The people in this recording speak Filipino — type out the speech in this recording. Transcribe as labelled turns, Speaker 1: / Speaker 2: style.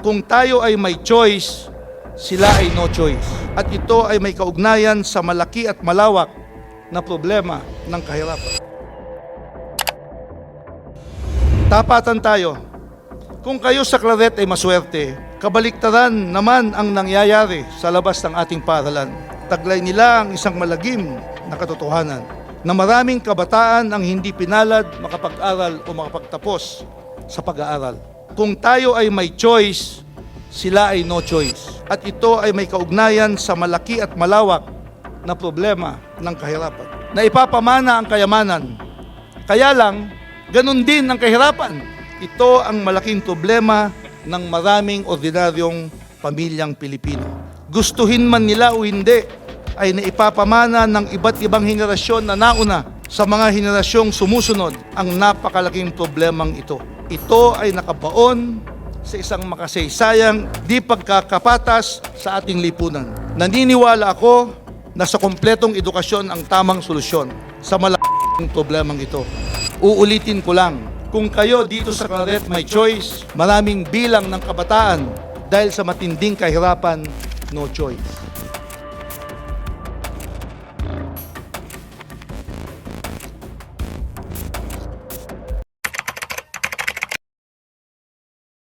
Speaker 1: Kung tayo ay may choice, sila ay no choice. At ito ay may kaugnayan sa malaki at malawak na problema ng kahirapan. Tapatan tayo. Kung kayo sa Claret ay maswerte, kabaliktaran naman ang nangyayari sa labas ng ating paaralan. Taglay nila ang isang malagim na katotohanan na maraming kabataan ang hindi pinalad makapag-aral o makapagtapos sa pag-aaral. Kung tayo ay may choice, sila ay no choice. At ito ay may kaugnayan sa malaki at malawak na problema ng kahirapan. Na ipapamana ang kayamanan. Kaya lang, ganun din ang kahirapan. Ito ang malaking problema ng maraming ordinaryong pamilyang Pilipino. Gustuhin man nila o hindi, ay naipapamana ng iba't ibang henerasyon na nauna sa mga henerasyong sumusunod ang napakalaking problemang ito. Ito ay nakabaon sa isang makasaysayang di pagkakapatas sa ating lipunan. Naniniwala ako na sa kompletong edukasyon ang tamang solusyon sa malaking problemang ito. Uulitin ko lang, kung kayo dito sa Claret may choice, maraming bilang ng kabataan dahil sa matinding kahirapan, no choice.